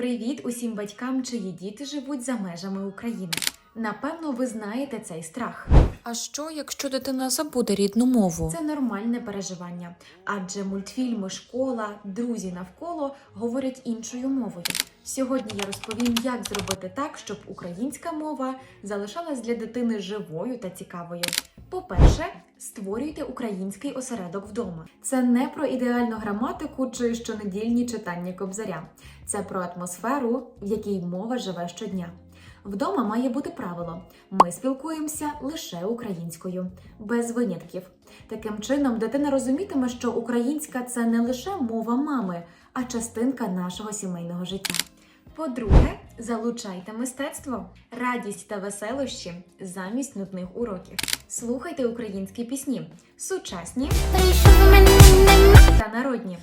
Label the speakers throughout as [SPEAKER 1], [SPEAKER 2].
[SPEAKER 1] Привіт усім батькам, чиї діти живуть за межами України. Напевно, ви знаєте цей страх.
[SPEAKER 2] А що, якщо дитина забуде рідну мову?
[SPEAKER 1] Це нормальне переживання, адже мультфільми, школа, друзі навколо говорять іншою мовою. Сьогодні я розповім, як зробити так, щоб українська мова залишалась для дитини живою та цікавою. По-перше, створюйте український осередок вдома. Це не про ідеальну граматику чи щонедільні читання кобзаря. Це про атмосферу, в якій мова живе щодня. Вдома має бути правило: ми спілкуємося лише українською, без винятків. Таким чином, дитина розумітиме, що українська це не лише мова мами, а частинка нашого сімейного життя. По-друге, залучайте мистецтво, радість та веселощі замість нудних уроків. Слухайте українські пісні, сучасні та народні.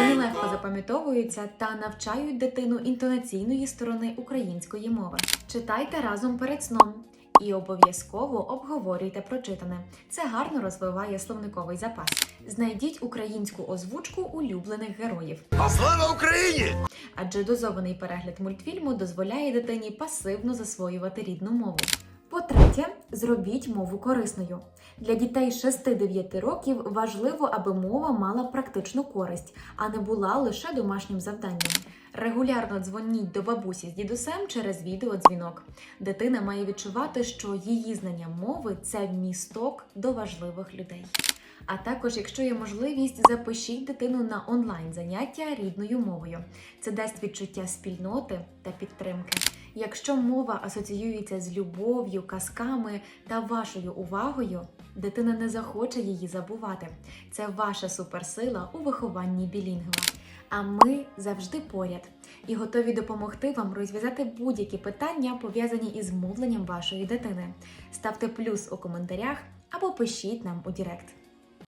[SPEAKER 1] Вони легко запам'ятовуються та навчають дитину інтонаційної сторони української мови. Читайте разом перед сном і обов'язково обговорюйте прочитане. Це гарно розвиває словниковий запас. Знайдіть українську озвучку улюблених героїв,
[SPEAKER 3] А слава Україні!
[SPEAKER 1] адже дозований перегляд мультфільму дозволяє дитині пасивно засвоювати рідну мову. По-третє, зробіть мову корисною. Для дітей 6-9 років важливо, аби мова мала практичну користь, а не була лише домашнім завданням. Регулярно дзвоніть до бабусі з дідусем через відеодзвінок. Дитина має відчувати, що її знання мови це місток до важливих людей. А також, якщо є можливість, запишіть дитину на онлайн заняття рідною мовою. Це дасть відчуття спільноти та підтримки. Якщо мова асоціюється з любов'ю, казками та вашою увагою, дитина не захоче її забувати. Це ваша суперсила у вихованні білінгва. А ми завжди поряд і готові допомогти вам розв'язати будь-які питання, пов'язані із мовленням вашої дитини. Ставте плюс у коментарях або пишіть нам у Директ.